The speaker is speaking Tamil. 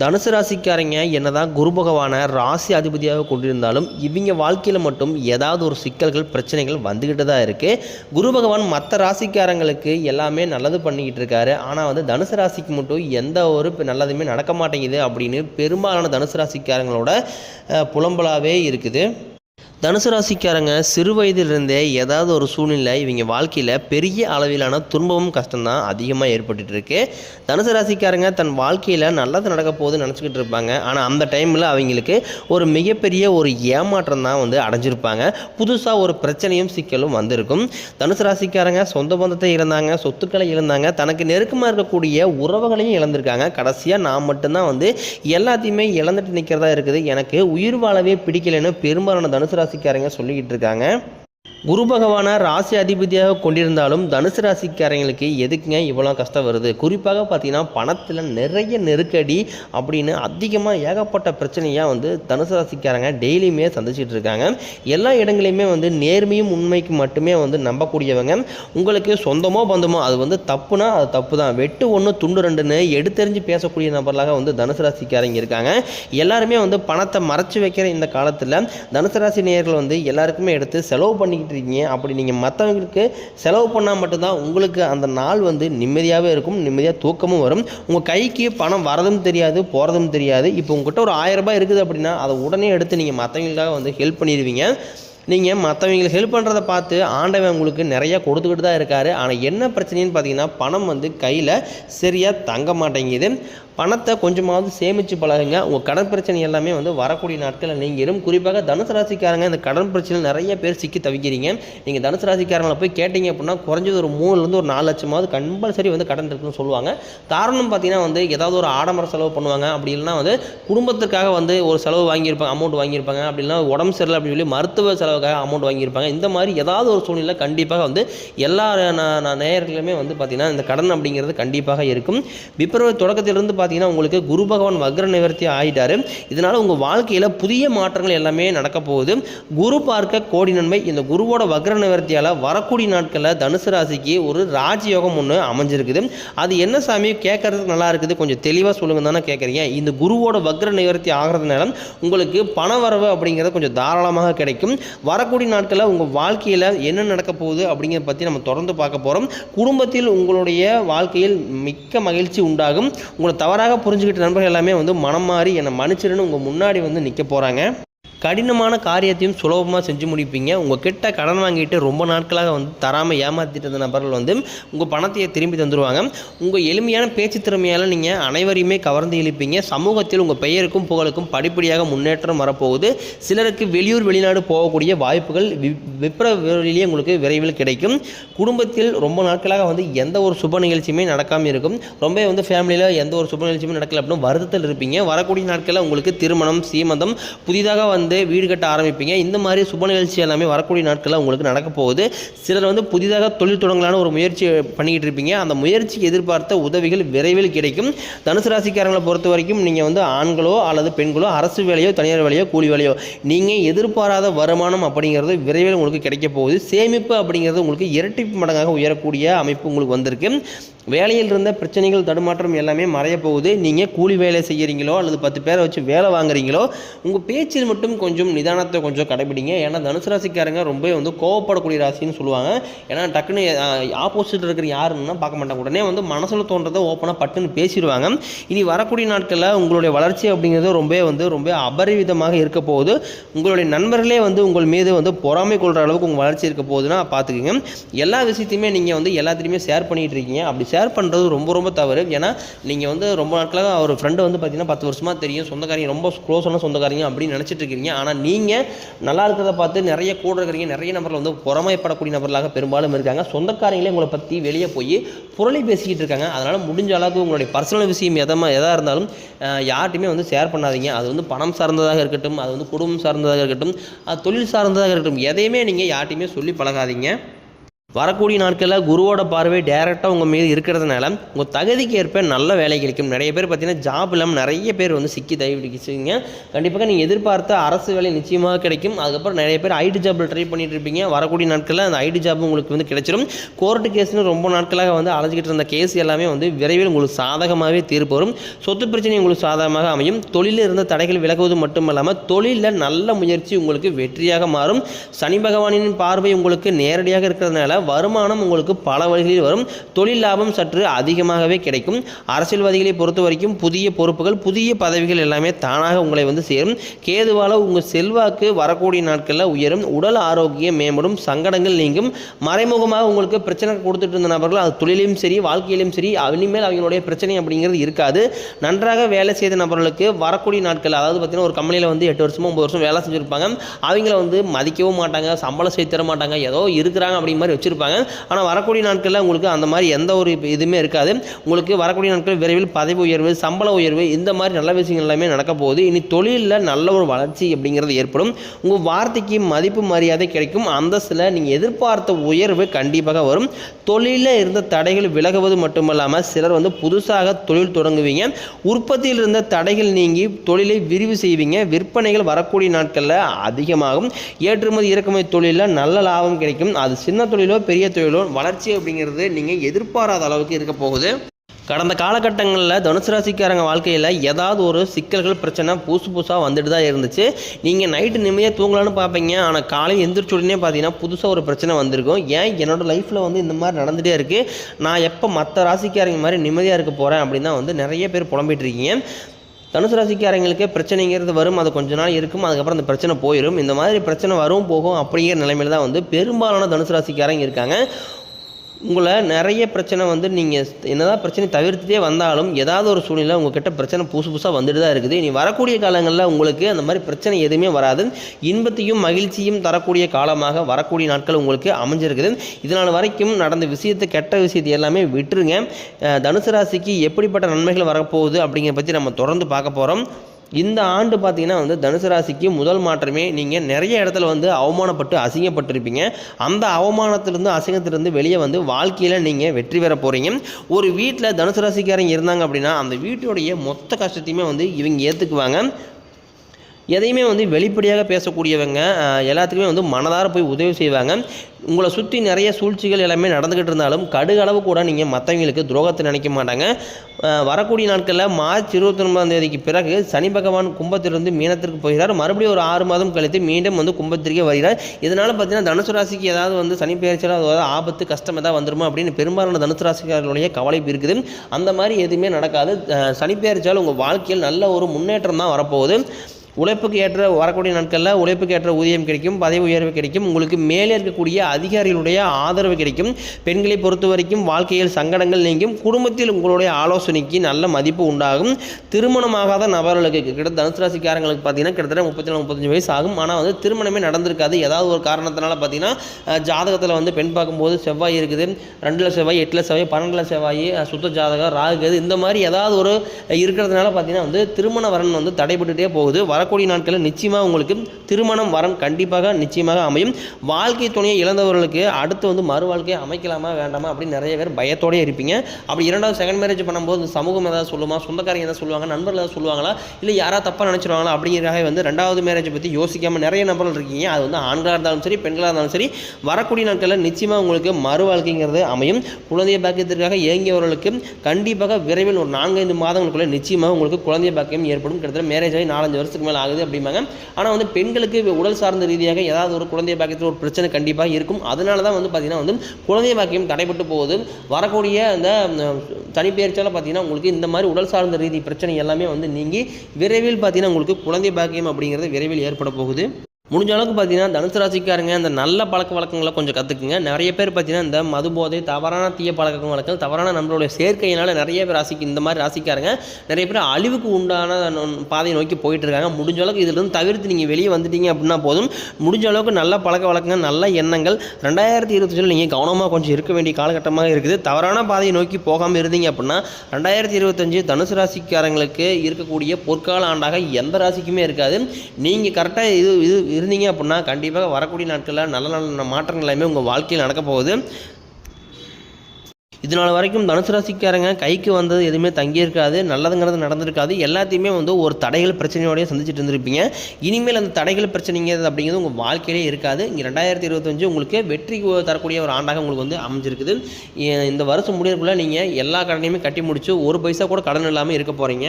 தனுசு ராசிக்காரங்க என்னதான் குரு பகவானை ராசி அதிபதியாக கொண்டிருந்தாலும் இவங்க வாழ்க்கையில் மட்டும் ஏதாவது ஒரு சிக்கல்கள் பிரச்சனைகள் வந்துக்கிட்டு தான் இருக்குது குரு பகவான் மற்ற ராசிக்காரங்களுக்கு எல்லாமே நல்லது பண்ணிக்கிட்டு இருக்காரு. ஆனால் வந்து தனுசு ராசிக்கு மட்டும் எந்த ஒரு நல்லதுமே நடக்க மாட்டேங்குது அப்படின்னு பெரும்பாலான தனுசு ராசிக்காரங்களோட புலம்பலாகவே இருக்குது. தனுசு ராசிக்காரங்க சிறு வயதிலிருந்தே ஏதாவது ஒரு சூழ்நிலை இவங்க வாழ்க்கையில் பெரிய அளவிலான துன்பமும் கஷ்டம்தான் அதிகமாக ஏற்பட்டுட்டு இருக்கு தனுசு ராசிக்காரங்க தன் வாழ்க்கையில் நல்லது நடக்க போகுதுன்னு நினச்சிக்கிட்டு இருப்பாங்க. ஆனால் அந்த டைமில் அவங்களுக்கு ஒரு மிகப்பெரிய ஒரு ஏமாற்றம் தான் வந்து அடைஞ்சிருப்பாங்க. புதுசாக ஒரு பிரச்சனையும் சிக்கலும் வந்திருக்கும். தனுசு ராசிக்காரங்க சொந்த பந்தத்தை இழந்தாங்க சொத்துக்களை இழந்தாங்க தனக்கு நெருக்கமாக இருக்கக்கூடிய உறவுகளையும் இழந்திருக்காங்க. கடைசியாக நான் மட்டும்தான் வந்து எல்லாத்தையுமே இழந்துட்டு நிற்கிறதா இருக்குது. எனக்கு உயிர் வாழவே பிடிக்கலைன்னு பெரும்பாலான தனுசு ராசிக்காரங்க சொல்லிக்கிட்டு இருக்காங்க. குரு பகவானை ராசி அதிபதியாக கொண்டிருந்தாலும் தனுசு ராசிக்காரங்களுக்கு எதுக்குங்க இவ்வளோ கஷ்டம் வருது? குறிப்பாக பார்த்தீங்கன்னா பணத்தில் நிறைய நெருக்கடி அப்படின்னு அதிகமாக ஏகப்பட்ட பிரச்சனையாக வந்து தனுசு ராசிக்காரங்க டெய்லியுமே சந்திச்சுட்டு இருக்காங்க. எல்லா இடங்களையுமே வந்து நேர்மையும் உண்மைக்கு மட்டுமே வந்து நம்பக்கூடியவங்க. உங்களுக்கு சொந்தமோ பந்தமோ அது வந்து தப்புனா அது தப்பு தான் வெட்டு ஒன்று துண்டு ரெண்டுன்னு எடுத்தெறிஞ்சு பேசக்கூடிய நபர்களாக வந்து தனுசு ராசிக்காரங்க இருக்காங்க. எல்லாருமே வந்து பணத்தை மறைச்சு வைக்கிற இந்த காலத்தில் தனுசு ராசி நேயர்கள் வந்து எல்லாருக்குமே எடுத்து செலவு பண்ணி பண்ணிக்கிட்டு இருக்கீங்க அப்படி நீங்கள் மற்றவங்களுக்கு செலவு பண்ணால் மட்டும்தான் உங்களுக்கு அந்த நாள் வந்து நிம்மதியாகவே இருக்கும் நிம்மதியாக தூக்கமும் வரும். உங்கள் கைக்கு பணம் வரதும் தெரியாது போகிறதும் தெரியாது. இப்போ உங்ககிட்ட ஒரு ஆயிரம் ரூபாய் இருக்குது அப்படின்னா அதை உடனே எடுத்து நீங்கள் மற்றவங்களுக்காக வந்து ஹெல்ப் பண்ணிடுவீங்க. நீங்கள் மற்றவங்களுக்கு ஹெல்ப் பண்ணுறத பார்த்து ஆண்டவன் உங்களுக்கு நிறையா கொடுத்துக்கிட்டு தான் இருக்காரு. ஆனால் என்ன பிரச்சனைன்னு பார்த்தீங்கன்னா பணம் வந்து கையில் சரியாக தங்க மாட்டேங்குது. பணத்தை கொஞ்சமாவது சேமித்து பழகுங்க. உங்கள் கடன் பிரச்சனை எல்லாமே வந்து வரக்கூடிய நாட்களில் நீங்கிடும் குறிப்பாக தனுசு ராசிக்காரங்க இந்த கடன் பிரச்சனை நிறைய பேர் சிக்கி தவிக்கிறீங்க. நீங்கள் தனுசு ராசிக்காரங்களை போய் கேட்டிங்க அப்படின்னா குறைஞ்சது ஒரு மூணுலேருந்து ஒரு நாலு லட்சமாவது கம்பல்சரி வந்து கடன் இருக்குன்னு சொல்லுவாங்க. காரணம் பார்த்தீங்கன்னா வந்து ஏதாவது ஒரு ஆடம்பர செலவு பண்ணுவாங்க. அப்படி இல்லைன்னா வந்து குடும்பத்துக்காக வந்து ஒரு செலவு வாங்கியிருப்பாங்க அமௌண்ட் வாங்கியிருப்பாங்க. அப்படி இல்லைனா உடம்பு சரியில்லை அப்படின்னு சொல்லி மருத்துவ செலவுக்காக அமௌண்ட் வாங்கியிருப்பாங்க. இந்த மாதிரி ஏதாவது ஒரு சூழ்நிலை கண்டிப்பாக வந்து எல்லா நா- நேயர்களுமே வந்து பார்த்தீங்கன்னா இந்த கடன் அப்படிங்கிறது கண்டிப்பாக இருக்கும். பிப்ரவரி தொடக்கத்திலிருந்து பார்த்தீங்கன்னா உங்களுக்கு குரு பகவான் வக்ர நிவர்த்தி ஆகிட்டாரு இதனால் உங்கள் வாழ்க்கையில் புதிய மாற்றங்கள் எல்லாமே நடக்க போகுது. குரு பார்க்க கோடி நன்மை. இந்த குருவோட வக்ர நிவர்த்தியால் வரக்கூடிய நாட்களில் தனுசு ராசிக்கு ஒரு ராஜயோகம் ஒன்று அமைஞ்சிருக்குது. அது என்ன சாமி? கேட்கறதுக்கு நல்லா இருக்குது. கொஞ்சம் தெளிவாக சொல்லுங்க தானே கேட்குறீங்க. இந்த குருவோட வக்ர நிவர்த்தி ஆகிறதுனால உங்களுக்கு பண வரவு அப்படிங்கிறது கொஞ்சம் தாராளமாக கிடைக்கும். வரக்கூடிய நாட்களில் உங்கள் வாழ்க்கையில் என்ன நடக்க போகுது அப்படிங்கிறத பற்றி நம்ம தொடர்ந்து பார்க்க போகிறோம் குடும்பத்தில் உங்களுடைய வாழ்க்கையில் மிக்க மகிழ்ச்சி உண்டாகும். உங்களை தவறாக புரிஞ்சுக்கிட்ட நண்பர்கள் எல்லாமே வந்து மனம் மாறி என்னை மன்னிச்சிருன்னு உங்கள் முன்னாடி வந்து நிற்க போகிறாங்க கடினமான காரியத்தையும் சுலபமாக செஞ்சு முடிப்பீங்க. உங்கள் கிட்ட கடன் வாங்கிட்டு ரொம்ப நாட்களாக வந்து தராமல் ஏமாற்றிட்டு இருந்த நபர்கள் வந்து உங்கள் பணத்தையே திரும்பி தந்துடுவாங்க உங்கள் எளிமையான பேச்சு திறமையால் நீங்கள் அனைவரையுமே கவர்ந்து இழுப்பீங்க. சமூகத்தில் உங்கள் பெயருக்கும் புகழுக்கும் படிப்படியாக முன்னேற்றம் வரப்போகுது. சிலருக்கு வெளியூர் வெளிநாடு போகக்கூடிய வாய்ப்புகள் வி விப்ரவரியிலேயே உங்களுக்கு விரைவில் கிடைக்கும். குடும்பத்தில் ரொம்ப நாட்களாக வந்து எந்த ஒரு சுப நிகழ்ச்சியுமே நடக்காமல் இருக்கும். ரொம்ப வந்து ஃபேமிலியில் எந்த ஒரு சுப நிகழ்ச்சியுமே நடக்கல அப்படின்னு வருத்தத்தில் இருப்பீங்க. வரக்கூடிய நாட்களில் உங்களுக்கு திருமணம் சீமந்தம் புதிதாக வந்து வீடு கட்ட ஆரம்பிப்பீங்க. இந்த மாதிரி சுப நிகழ்ச்சி எல்லாமே வரக்கூடிய நாட்களில் உங்களுக்கு நடக்க போகுது. சிலர் வந்து புதிதாக தொழில் தொடங்கலான ஒரு முயற்சி பண்ணிக்கிட்டு இருப்பீங்க. அந்த முயற்சிக்கு எதிர்பார்த்த உதவிகள் விரைவில் கிடைக்கும். தனுசு ராசிக்காரங்களை பொறுத்த வரைக்கும் நீங்கள் வந்து ஆண்களோ அல்லது பெண்களோ அரசு வேலையோ தனியார் வேலையோ கூலி வேலையோ நீங்கள் எதிர்பாராத வருமானம் அப்படிங்கிறது விரைவில் உங்களுக்கு கிடைக்க போகுது. சேமிப்பு அப்படிங்கிறது உங்களுக்கு இரட்டிப்பு மடங்காக உயரக்கூடிய அமைப்பு உங்களுக்கு வந்திருக்கு. வேலையில் இருந்த பிரச்சனைகள் தடுமாற்றம் எல்லாமே மறைய போகுது. நீங்கள் கூலி வேலை செய்கிறீங்களோ அல்லது பத்து பேரை வச்சு வேலை வாங்குறீங்களோ உங்கள் பேச்சில் மட்டும் கொஞ்சம் நிதானத்தை கொஞ்சம் கடைபிடிங்க. ஏன்னா தனுசு ராசிக்காரங்க ரொம்ப வந்து கோவப்படக்கூடிய ராசின்னு சொல்லுவாங்க. ஏன்னா டக்குன்னு ஆப்போசிட் இருக்கிற யாருன்னா பார்க்க மாட்டாங்க. உடனே வந்து மனசில் தோன்றதை ஓப்பனாக பட்டுன்னு பேசிடுவாங்க. இனி வரக்கூடிய நாட்களில் உங்களுடைய வளர்ச்சி அப்படிங்கிறது ரொம்ப வந்து ரொம்ப அபரிவிதமாக இருக்க போகுது. உங்களுடைய நண்பர்களே வந்து உங்கள் மீது வந்து பொறாமை கொள்கிற அளவுக்கு உங்கள் வளர்ச்சி இருக்க போகுதுன்னா பார்த்துக்குங்க. எல்லா விஷயத்தையுமே நீங்கள் வந்து எல்லாத்தையுமே ஷேர் பண்ணிகிட்டு இருக்கீங்க. அப்படி ஷேர் ஷேர் பண்ணுறது ரொம்ப ரொம்ப தவறு. ஏன்னா நீங்கள் வந்து ரொம்ப நாட்களாக அவர் ஃப்ரெண்டு வந்து பார்த்தீங்கன்னா பத்து வருஷமாக தெரியும் சொந்தக்காரங்க ரொம்ப க்ளோஸான சொந்தக்காரங்க அப்படின்னு நினச்சிட்டு இருக்கீங்க. ஆனால் நீங்கள் நல்லா இருக்கிறத பார்த்து நிறைய கூட இருக்கிறீங்க நிறைய நபர்கள் வந்து புறமைப்படக்கூடிய நபர்களாக பெரும்பாலும் இருக்காங்க. சொந்தக்காரங்களே உங்களை பற்றி வெளியே போய் புரளி பேசிக்கிட்டு இருக்காங்க. அதனால் முடிஞ்ச அளவுக்கு உங்களுடைய பர்சனல் விஷயம் எதமாக எதாக இருந்தாலும் யார்ட்டையுமே யார்கிட்டையுமே வந்து ஷேர் பண்ணாதீங்க. அது வந்து பணம் சார்ந்ததாக இருக்கட்டும் அது வந்து குடும்பம் சார்ந்ததாக இருக்கட்டும் அது தொழில் சார்ந்ததாக இருக்கட்டும் எதையுமே நீங்கள் யார்கிட்டையுமே சொல்லி பழகாதீங்க. வரக்கூடிய நாட்களில் குருவோட பார்வை டேரெக்டாக உங்கள் மீது இருக்கிறதுனால உங்கள் தகுதிக்கு ஏற்ப நல்ல வேலை கிடைக்கும். நிறைய பேர் பார்த்தீங்கன்னா ஜாப் இல்லாமல் நிறைய பேர் வந்து சிக்கி தவிடுச்சிங்க கண்டிப்பாக நீங்கள் எதிர்பார்த்த அரசு வேலை நிச்சயமாக கிடைக்கும். அதுக்கப்புறம் நிறைய பேர் ஐடி ஜாப்பில் ட்ரை பண்ணிட்டு இருப்பீங்க. வரக்கூடிய நாட்களில் அந்த ஐடி ஜாப் உங்களுக்கு வந்து கிடைச்சிடும் கோர்ட்டு கேஸ்னு ரொம்ப நாட்களாக வந்து அழைச்சிக்கிட்டு இருந்த கேஸ் எல்லாமே வந்து விரைவில் உங்களுக்கு சாதகமாகவே தீர்ப்பு வரும். சொத்து பிரச்சனை உங்களுக்கு சாதகமாக அமையும். தொழிலில் இருந்த தடைகள் விலகுவது மட்டுமல்லாமல் தொழிலில் நல்ல முயற்சி உங்களுக்கு வெற்றியாக மாறும். சனி பகவானின் பார்வை உங்களுக்கு நேரடியாக இருக்கிறதுனால வருமானம் உங்களுக்கு பல வழிகளில் வரும். தொழில் லாபம் சற்று அதிகமாகவே கிடைக்கும். அரசியல்வாதிகளை பொறுத்த வரைக்கும் புதிய பொறுப்புகள் புதிய பதவிகள் எல்லாமே தானாக உங்களை வந்து சேரும். கேதுவால உங்கள் செல்வாக்கு வரக்கூடிய நாட்களில் உயரும். உடல் ஆரோக்கியம் மேம்படும். சங்கடங்கள் நீங்கும். மறைமுகமாக உங்களுக்கு பிரச்சனை கொடுத்துட்டு இருந்த நபர்கள் அது தொழிலையும் சரி வாழ்க்கையிலும் சரி இனிமேல் அவங்களுடைய பிரச்சனை அப்படிங்கிறது இருக்காது. நன்றாக வேலை செய்த நபர்களுக்கு வரக்கூடிய நாட்கள் அதாவது பார்த்தீங்கன்னா ஒரு கம்பெனியில் வந்து எட்டு வருஷமோ ஒம்பது வருஷம் வேலை செஞ்சுருப்பாங்க. அவங்கள வந்து மதிக்கவும் மாட்டாங்க சம்பளம் செய்து தர மாட்டாங்க. ஏதோ இருக்கிறாங்க அப்படிங்கிற மாதிரி வச்சு வச்சுருப்பாங்க ஆனால் வரக்கூடிய நாட்களில் உங்களுக்கு அந்த மாதிரி எந்த ஒரு இதுவுமே இருக்காது. உங்களுக்கு வரக்கூடிய நாட்கள் விரைவில் பதவி உயர்வு சம்பள உயர்வு இந்த மாதிரி நல்ல விஷயங்கள் எல்லாமே நடக்க போகுது. இனி தொழிலில் நல்ல ஒரு வளர்ச்சி அப்படிங்கிறது ஏற்படும். உங்கள் வார்த்தைக்கு மதிப்பு மரியாதை கிடைக்கும். அந்தஸ்தில் நீங்கள் எதிர்பார்த்த உயர்வு கண்டிப்பாக வரும். தொழிலில் இருந்த தடைகள் விலகுவது மட்டுமல்லாமல் சிலர் வந்து புதுசாக தொழில் தொடங்குவீங்க. உற்பத்தியில் இருந்த தடைகள் நீங்கி தொழிலை விரிவு செய்வீங்க. விற்பனைகள் வரக்கூடிய நாட்களில் அதிகமாகும். ஏற்றுமதி இறக்குமதி தொழிலில் நல்ல லாபம் கிடைக்கும். அது சின்ன தொழிலோ பெரிய தொழிலோ வளர்ச்சி அப்படிங்கிறது நீங்கள் எதிர்பாராத அளவுக்கு இருக்க போகுது. கடந்த காலகட்டங்களில் தனுசு ராசிக்காரங்க வாழ்க்கையில் ஏதாவது ஒரு சிக்கல்கள் பிரச்சனை புதுசு புதுசாக வந்துட்டு தான் இருந்துச்சு. நீங்கள் நைட்டு நிம்மதியாக தூங்கலான்னு பார்ப்பீங்க. ஆனால் காலையில் எந்திரிச்ச உடனே பார்த்தீங்கன்னா புதுசாக ஒரு பிரச்சனை வந்திருக்கும். ஏன்? என்னோட லைஃப்பில் வந்து இந்த மாதிரி நடந்துகிட்டே இருக்குது நான் எப்போ மற்ற ராசிக்காரங்க மாதிரி நிம்மதியாக இருக்க போகிறேன் அப்படின்னு தான் வந்து நிறைய பேர் புலம்பிட்டு இருக்கீங்க. தனுசு ராசிக்காரங்களுக்கு பிரச்சனைங்கிறது வரும் அது கொஞ்ச நாள் இருக்கும் அதுக்கப்புறம் அந்த பிரச்சனை போயிடும் இந்த மாதிரி பிரச்சனை வரும் போகும் அப்படிங்கிற நிலைமையில தான் வந்து பெரும்பாலான தனுசு ராசிக்காரங்க இருக்காங்க. உங்களை நிறைய பிரச்சனை வந்து நீங்கள் என்னதான் பிரச்சனை தவிர்த்துட்டே வந்தாலும் ஏதாவது ஒரு சூழ்நிலை உங்ககிட்ட பிரச்சனை புதுசு புதுசாக வந்துட்டு தான் இருக்குது. இனி வரக்கூடிய காலங்களில் உங்களுக்கு அந்த மாதிரி பிரச்சனை எதுவுமே வராது. இன்பத்தையும் மகிழ்ச்சியும் தரக்கூடிய காலமாக வரக்கூடிய நாட்கள் உங்களுக்கு அமைஞ்சிருக்குது. இதனால் வரைக்கும் நடந்த விஷயத்தை கெட்ட விஷயத்தை எல்லாமே விட்டுருங்க. தனுசு ராசிக்கு எப்படிப்பட்ட நன்மைகள் வரப்போகுது அப்படிங்கிறத பற்றி நம்ம தொடர்ந்து பார்க்க போகிறோம் இந்த ஆண்டு பார்த்தீங்கன்னா வந்து தனுசு ராசிக்கு முதல் மாற்றமே நீங்கள் நிறைய இடத்துல வந்து அவமானப்பட்டு அசிங்கப்பட்டிருப்பீங்க. அந்த அவமானத்திலிருந்து அசிங்கத்திலிருந்து வெளியே வந்து வாழ்க்கையில் நீங்கள் வெற்றி பெற போகிறீங்க ஒரு வீட்டில் தனுசு ராசிக்காரங்க இருந்தாங்க அப்படின்னா அந்த வீட்டுடைய மொத்த கஷ்டத்தையுமே வந்து இவங்க ஏற்றுக்குவாங்க எதையுமே வந்து வெளிப்படையாக பேசக்கூடியவங்க எல்லாத்துக்குமே வந்து மனதார போய் உதவி செய்வாங்க. உங்களை சுற்றி நிறைய சூழ்ச்சிகள் எல்லாமே நடந்துக்கிட்டு இருந்தாலும் கடுகளவு கூட நீங்கள் மற்றவங்களுக்கு துரோகத்தை நினைக்க மாட்டாங்க. வரக்கூடிய நாட்களில் மார்ச் இருபத்தி ஒன்பதாம் தேதிக்கு பிறகு சனி பகவான் கும்பத்திலிருந்து மீனத்திற்கு போகிறார். மறுபடியும் ஒரு ஆறு மாதம் கழித்து மீண்டும் வந்து கும்பத்திற்கே வருகிறார். இதனால் பார்த்தீங்கன்னா தனுசு ராசிக்கு ஏதாவது வந்து சனி பெயர்ச்சியில் ஏதாவது ஆபத்து கஷ்டம் ஏதாவது வந்துருமா அப்படின்னு பெரும்பாலான தனுசு ராசிக்காரர்களுடைய கவலை இருக்குது. அந்த மாதிரி எதுவுமே நடக்காது. சனி பெயர்ச்சியால் உங்கள் வாழ்க்கையில் நல்ல ஒரு முன்னேற்றம் தான் வரப்போகுது. உழைப்புக்கு ஏற்ற வரக்கூடிய நாட்களில் உழைப்புக்கு ஏற்ற ஊதியம் கிடைக்கும் பதவி உயர்வு கிடைக்கும் உங்களுக்கு மேலே இருக்கக்கூடிய அதிகாரிகளுடைய ஆதரவு கிடைக்கும். பெண்களை பொறுத்த வரைக்கும் வாழ்க்கையில் சங்கடங்கள் நீங்கும். குடும்பத்தில் உங்களுடைய ஆலோசனைக்கு நல்ல மதிப்பு உண்டாகும். திருமணமாகாத நபர்களுக்கு கிட்ட தனுசு ராசிக்காரங்களுக்கு பார்த்தீங்கன்னா கிட்டத்தட்ட முப்பத்தி நாலு முப்பத்தஞ்சு வயசு ஆகும். ஆனால் வந்து திருமணமே நடந்திருக்காது. ஏதாவது ஒரு காரணத்தினால பார்த்தீங்கன்னா ஜாதகத்தில் வந்து பெண் பார்க்கும்போது செவ்வாய் இருக்குது. ரெண்டில் செவ்வாய் எட்டில் செவ்வாய் பன்னெண்டில் செவ்வாய் சுத்த ஜாதகம் ராகுது இந்த மாதிரி ஏதாவது ஒரு இருக்கிறதுனால பார்த்தீங்கன்னா வந்து திருமண வரன் வந்து தடைபட்டுகிட்டே போகுது. வர வரக்கூடிய நாட்களில் நிச்சயமாக உங்களுக்கு திருமணம் வரம் கண்டிப்பாக நிச்சயமாக அமையும். வாழ்க்கை துணையை இழந்தவர்களுக்கு அடுத்து வந்து மறு வாழ்க்கையை அமைக்கலாமா வேண்டாமா அப்படின்னு நிறைய பேர் பயத்தோடய இருப்பீங்க. அப்படி இரண்டாவது செகண்ட் மேரேஜ் பண்ணும்போது இந்த சமூகம் ஏதாவது சொல்லுமா சொந்தக்காரங்க ஏதாவது சொல்லுவாங்க நண்பர்கள் ஏதாவது சொல்லுவாங்களா இல்லை யாராவது தப்பாக நினச்சிருவாங்களா அப்படிங்கிறக்காக வந்து ரெண்டாவது மேரேஜை பற்றி யோசிக்காமல் நிறைய நபர்கள் இருக்கீங்க. அது வந்து ஆண்களாக இருந்தாலும் சரி பெண்களாக இருந்தாலும் சரி வரக்கூடிய நாட்களில் நிச்சயமாக உங்களுக்கு மறு வாழ்க்கைங்கிறது அமையும். குழந்தைய பாக்கியத்திற்காக இயங்கியவர்களுக்கு கண்டிப்பாக விரைவில் ஒரு நான்கைந்து மாதங்களுக்குள்ள நிச்சயமாக உங்களுக்கு குழந்தைய பாக்கியம் ஏற்படும். கிட்டத்தட்ட மேரேஜ் ஆகி நாலஞ்சு வருஷத்துக்கு மேலே ஆகுது அப்படிம்பாங்க. ஆனால் வந்து பெண்களுக்கு உடல் சார்ந்த ரீதியாக ஏதாவது ஒரு குழந்தைய பாக்கியத்தில் ஒரு பிரச்சனை கண்டிப்பாக இருக்கும். அதனால தான் வந்து பார்த்தீங்கன்னா வந்து குழந்தைய பாக்கியம் தடைப்பட்டு போகுது. வரக்கூடிய அந்த தனிப்பெயர்ச்சியால் பார்த்தீங்கன்னா உங்களுக்கு இந்த மாதிரி உடல் சார்ந்த ரீதி பிரச்சனை எல்லாமே வந்து நீங்கி விரைவில் பார்த்தீங்கன்னா உங்களுக்கு குழந்தை பாக்கியம் அப்படிங்கிறது விரைவில் ஏற்பட போகுது. முடிஞ்ச அளவுக்கு பார்த்தீங்கன்னா தனுசு ராசிக்காரங்க இந்த நல்ல பழக்க வழக்கங்களை கொஞ்சம் கற்றுக்குங்க நிறைய பேர் பார்த்தீங்கன்னா இந்த மது போதை தவறான தீய பழக்க வழக்கங்கள் தவறான நம்மளுடைய சேர்க்கையினால் நிறைய பேர் ராசிக்கு இந்த மாதிரி ராசிக்காரங்க நிறைய பேர் அழிவுக்கு உண்டான பாதையை நோக்கி போயிட்டு இருக்காங்க. முடிஞ்ச அளவுக்கு இதிலிருந்து தவிர்த்து நீங்கள் வெளியே வந்துட்டீங்க அப்படின்னா போதும். முடிஞ்ச அளவுக்கு நல்ல பழக்க வழக்கங்கள் நல்ல எண்ணங்கள் ரெண்டாயிரத்தி இருபத்தஞ்சில் நீங்கள் கவனமாக கொஞ்சம் இருக்க வேண்டிய காலகட்டமாக இருக்குது. தவறான பாதையை நோக்கி போகாமல் இருந்தீங்க அப்படின்னா ரெண்டாயிரத்தி இருபத்தஞ்சு தனுசு ராசிக்காரங்களுக்கு இருக்கக்கூடிய பொற்கால ஆண்டாக எந்த ராசிக்குமே இருக்காது. நீங்கள் கரெக்டாக இது இது இருந்தீங்க அப்படின்னா கண்டிப்பாக வரக்கூடிய நாட்களில் நல்ல நல்ல மாற்றங்கள் எல்லாமே உங்கள் வாழ்க்கையில் நடக்க போகுது. இதனால் வரைக்கும் தனுசு ராசிக்காரங்க கைக்கு வந்தது எதுவுமே தங்கியிருக்காது நல்லதுங்கிறது நடந்திருக்காது. எல்லாத்தையுமே வந்து ஒரு தடைகள் பிரச்சனையோடய சந்திச்சுட்டு இருந்திருப்பீங்க. இனிமேல் அந்த தடைகள் பிரச்சனைங்கிறது அப்படிங்கிறது உங்கள் வாழ்க்கையிலே இருக்காது. இங்கே ரெண்டாயிரத்தி இருபத்தஞ்சு உங்களுக்கு வெற்றி தரக்கூடிய ஒரு ஆண்டாக உங்களுக்கு வந்து அமைஞ்சிருக்குது. இந்த வருஷம் முடியறதுக்குள்ளே நீங்கள் எல்லா கடனையுமே கட்டி முடிச்சு ஒரு பைசா கூட கடன் இல்லாமல் இருக்க போகிறீங்க